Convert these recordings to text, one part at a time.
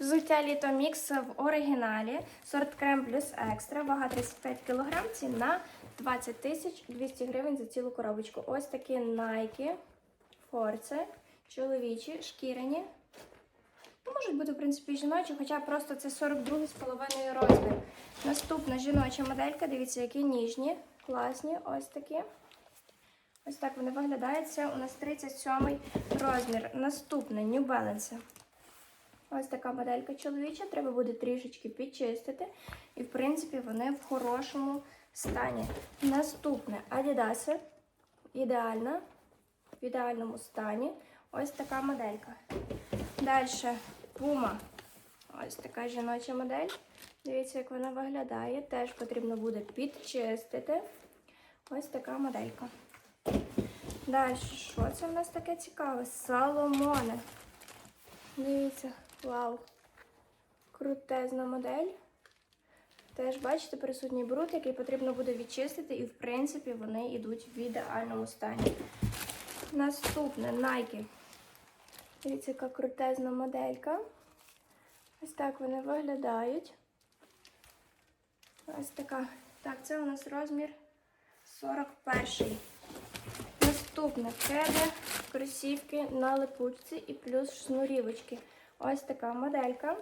Взуття Літо Мікс в оригіналі. Сорт крем плюс екстра. Вага 35 кг. Ціна 20 тисяч 200 гривень за цілу коробочку. Ось такі Nike Force. Чоловічі, шкіряні. Ну, Можуть бути, в принципі, жіночі, хоча просто це 42,5 розмір. Наступна жіноча моделька. Дивіться, які ніжні, класні. Ось такі. Ось так вони виглядають. У нас 37 розмір. Наступне New Balance. Ось така моделька чоловіча. Треба буде трішечки підчистити. І, в принципі, вони в хорошому стані. Наступне Adidas. Ідеальна. В ідеальному стані. Ось така моделька. Далі Puma. Ось така жіноча модель. Дивіться, як вона виглядає. Теж потрібно буде підчистити. Ось така моделька. Далі, що це в нас таке цікаве? Соломони. Дивіться, вау. Крутезна модель. Теж, бачите, присутній бруд, який потрібно буде відчистити, і, в принципі, вони йдуть в ідеальному стані. Наступне Nike. Дивіться, яка крутезна моделька. Ось так вони виглядають. Ось така. Так, це у нас розмір 41. Наступне кеди, кросівки на липучці і плюс шнурівочки. Ось така моделька.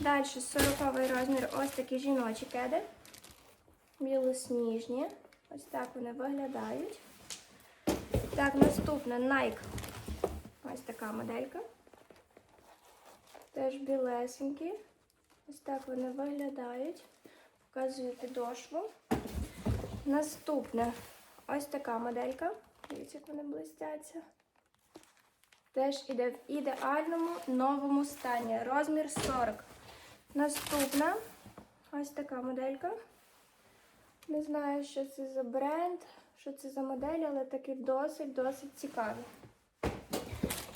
Далі 40 розмір. Ось такі жіночі кеди. Білосніжні. Ось так вони виглядають. Так, наступне Nike. Ось така моделька. Теж білесенькі. Ось так вони виглядають. Показую підошву. Наступне ось така моделька. Дивіться, як вони блистяться. Теж іде в ідеальному новому стані. Розмір 40. Наступна ось така моделька. Не знаю, що це за бренд, що це за модель, але таки досить, досить цікаві.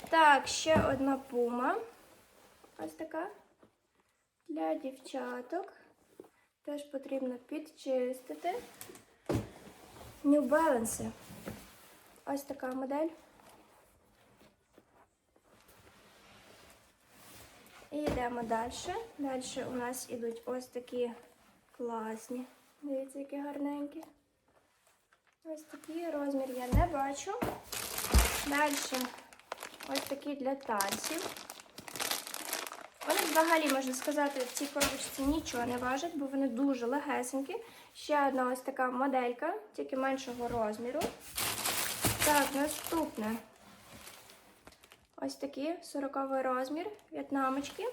Так, ще одна пума. Ось така. Для дівчаток. Теж потрібно підчистити. New Balance. Ось така модель. І йдемо далі. Далі у нас ідуть ось такі класні. Дивіться, які гарненькі. Ось такий розмір я не бачу. Далі ось такі для танців. Вони взагалі, можна сказати, в цій коробочці нічого не важать, бо вони дуже легесенькі. Ще одна ось така моделька, тільки меншого розміру. Так, наступне. Ось такі 40 розмір, в'єтнамочки.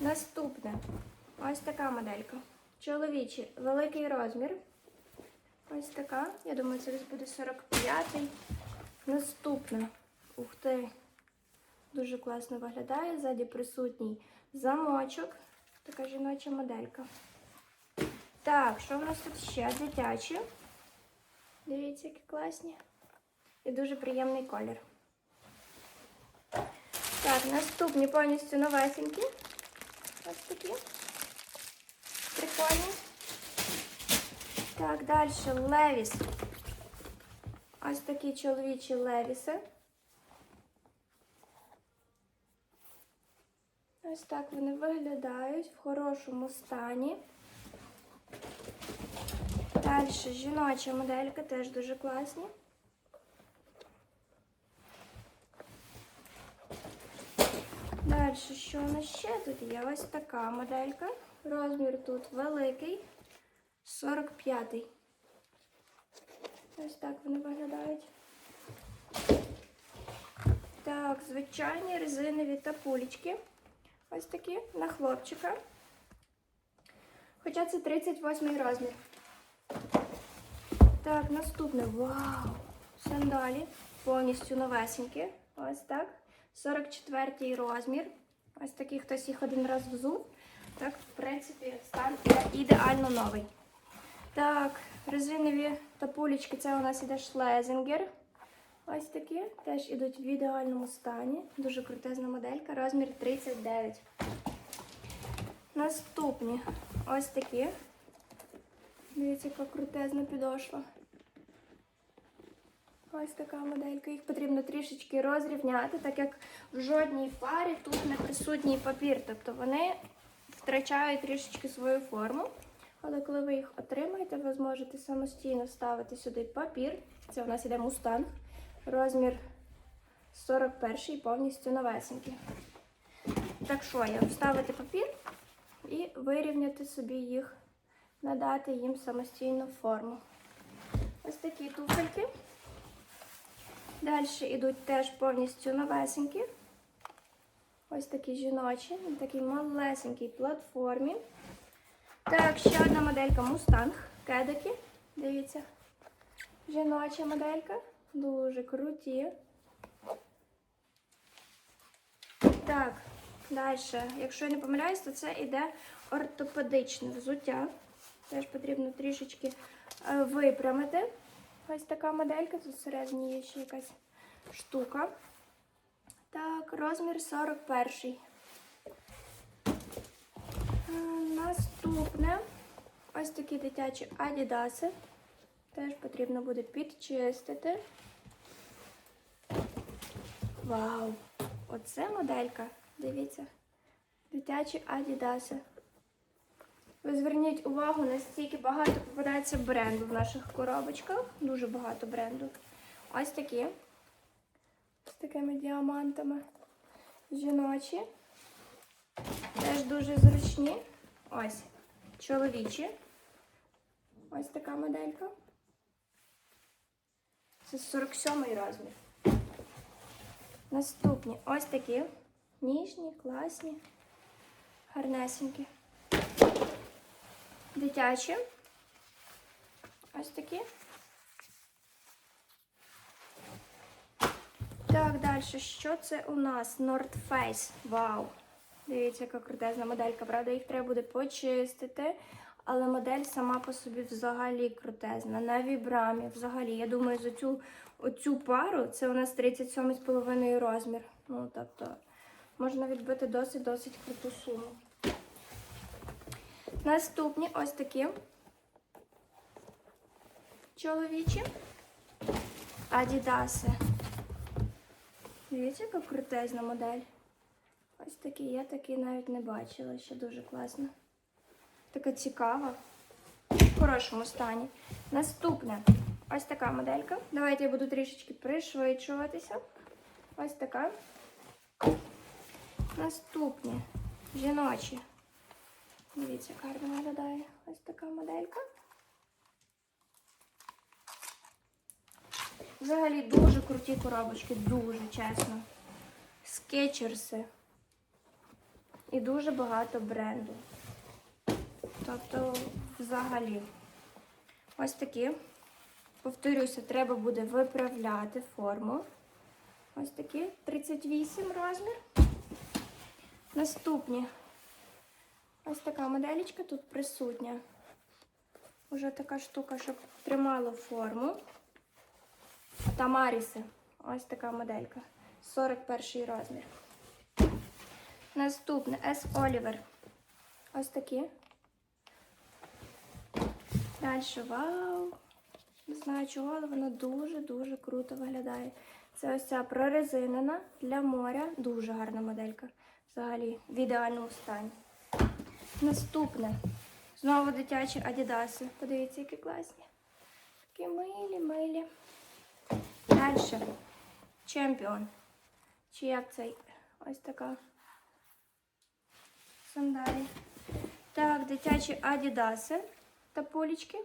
Наступне. Ось така моделька. Чоловічий, великий розмір. Ось така. Я думаю, це буде 45-й. Наступна. Ух ти. Дуже класно виглядає. Ззаді присутній замочок. Така жіноча моделька. Так, що в нас тут ще? Дитячі. Дивіться, які класні. І дуже приємний колір. Так, наступні повністю новесенькі. Ось такі. Прикольні. Так, далі левіс. Ось такі чоловічі левіси. Ось так вони виглядають в хорошому стані. Далі жіноча моделька теж дуже класні. Далі, що у нас ще тут є? Ось така моделька. Розмір тут великий, 45-й. Ось так вони виглядають. Так, звичайні резинові тапулечки. Ось такі на хлопчика. Хоча це 38 розмір. Так, наступне. Вау! Сандалі. Повністю новесенькі. Ось так. 44 розмір. Ось такий хтось їх один раз взув. Так, в принципі, стан ідеально новий. Так, резинові тапулечки. Це у нас іде шлезингер. Ось такі. Теж ідуть в ідеальному стані. Дуже крутезна моделька. Розмір 39. Наступні ось такі. Дивіться, яка крутезна підошва. Ось така моделька. Їх потрібно трішечки розрівняти, так як в жодній парі тут не присутній папір. Тобто вони втрачають трішечки свою форму. Але коли ви їх отримаєте, ви зможете самостійно вставити сюди папір. Це у нас іде мустанг. Розмір 41 повністю новесенький. Так що я вставити папір і вирівняти собі їх, надати їм самостійну форму. Ось такі туфельки. Далі йдуть теж повністю новесенькі. Ось такі жіночі, на такій малесенькій платформі. Так, ще одна моделька Мустанг. Кедики. Дивіться. Жіноча моделька. Дуже круті. Так, далі. Якщо я не помиляюсь, то це іде ортопедичне взуття. Теж потрібно трішечки е, випрямити. Ось така моделька. Тут всередині є ще якась штука. Так, розмір 41. Е, Наступне ось такі дитячі адідаси. Теж потрібно буде підчистити. Вау! Оце моделька. Дивіться. Дитячі адідаси. Ви зверніть увагу, настільки багато попадається бренду в наших коробочках. Дуже багато бренду. Ось такі. З такими діамантами. Жіночі. Теж дуже зручні. Ось. Чоловічі. Ось така моделька. Це 47-й розмір. Наступні ось такі. Ніжні, класні, гарнесенькі. Дитячі. Ось такі. Так, далі. Що це у нас? North Face. Вау! Дивіться, яка крутезна моделька. Правда, їх треба буде почистити. Але модель сама по собі взагалі крутезна. На вібрамі взагалі. Я думаю, за цю оцю пару це у нас 37,5 розмір. Ну, тобто, можна відбити досить-досить круту суму. Наступні ось такі чоловічі адідаси. Дивіться, яка крутезна модель. Ось такі, я такі навіть не бачила, ще дуже класно. Така цікава. В хорошому стані. Наступне. Ось така моделька. Давайте я буду трішечки пришвидшуватися. Ось така. Наступні. Жіночі. Дивіться, гарно виглядає. Ось така моделька. Взагалі дуже круті коробочки, дуже чесно. Скетчерси. І дуже багато бренду. Тобто, взагалі. Ось такі. Повторюся, треба буде виправляти форму. Ось такі 38 розмір. Наступні. Ось така моделечка тут присутня. Уже така штука, щоб тримало форму. Тамаріси. Ось така моделька. 41 розмір. Наступне S. Oliver. Ось такі. Далі, вау! Не знаю чого, але вона дуже-дуже круто виглядає. Це ось ця прорезинена для моря. Дуже гарна моделька. Взагалі, в ідеальному стані. Наступне. Знову дитячі адідаси. Подивіться, які класні. Такі милі, милі. Далі. Чемпіон. Чи як цей? Ось така. Сандалі. Так, дитячі адідаси та полічки.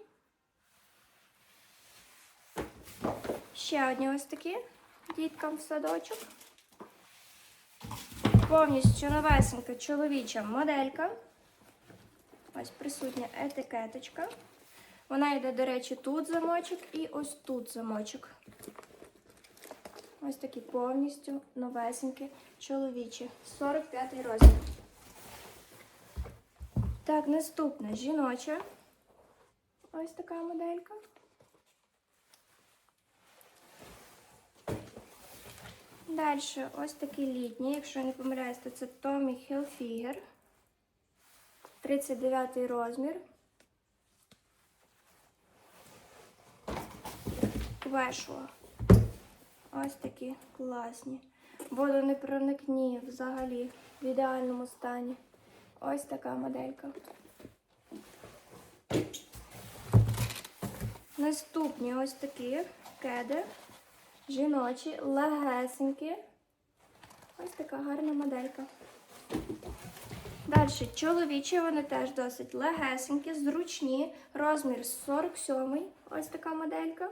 Ще одні ось такі діткам в садочок. Повністю новесенька чоловіча моделька. Ось присутня етикеточка. Вона йде, до речі, тут замочок і ось тут замочок. Ось такі повністю новесенькі чоловічі. 45 розмір. Так, наступна жіноча. Ось така моделька. Далі ось такі літні, якщо не помиляюсь, то це Tommy Hilfiger. 39 розмір. Вешло. Ось такі класні. Водонепроникні взагалі в ідеальному стані. Ось така моделька. Наступні ось такі кеди. Жіночі, легесенькі. Ось така гарна моделька. Далі чоловічі, вони теж досить легесенькі, зручні. Розмір 47 Ось така моделька.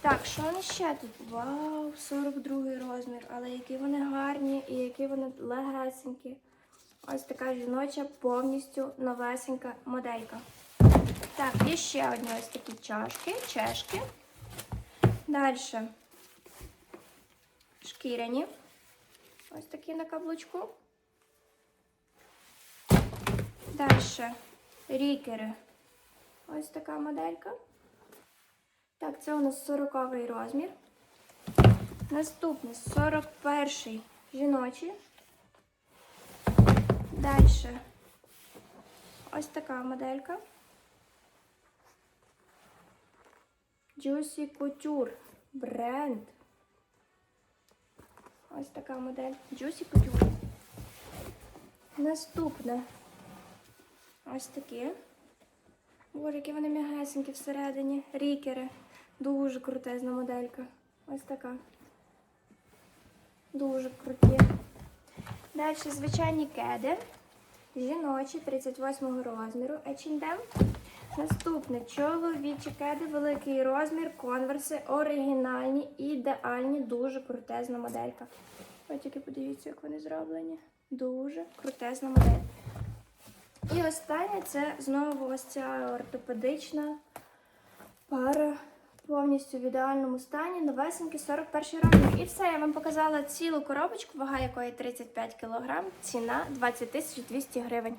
Так, що вони ще тут? Вау, 42 розмір. Але які вони гарні і які вони легесенькі. Ось така жіноча, повністю новесенька моделька. Так, є ще одні ось такі чашки, чешки. Далі. Шкіряні. Ось такі на каблучку. Далі. Рікери. Ось така моделька. Так, це у нас 40 розмір. Наступний 41 жіночий. Далі. Ось така моделька. Juicy Couture. Бренд. Ось така модель. Juicy Couture. Наступне. Ось такі. Боже, які вони м'ягесенькі всередині. Рікери. Дуже крутезна моделька. Ось така. Дуже круті. Далі звичайні кеди. Жіночі 38 розміру. H&M. Наступне чоловічі кеди, великий розмір, конверси, оригінальні, ідеальні, дуже крутезна моделька. Ось тільки подивіться, як вони зроблені. Дуже крутезна модель. І останнє це знову ось ця ортопедична пара повністю в ідеальному стані, новесенький 41 розмір. І все, я вам показала цілу коробочку, вага якої 35 кг, ціна 20 200 гривень.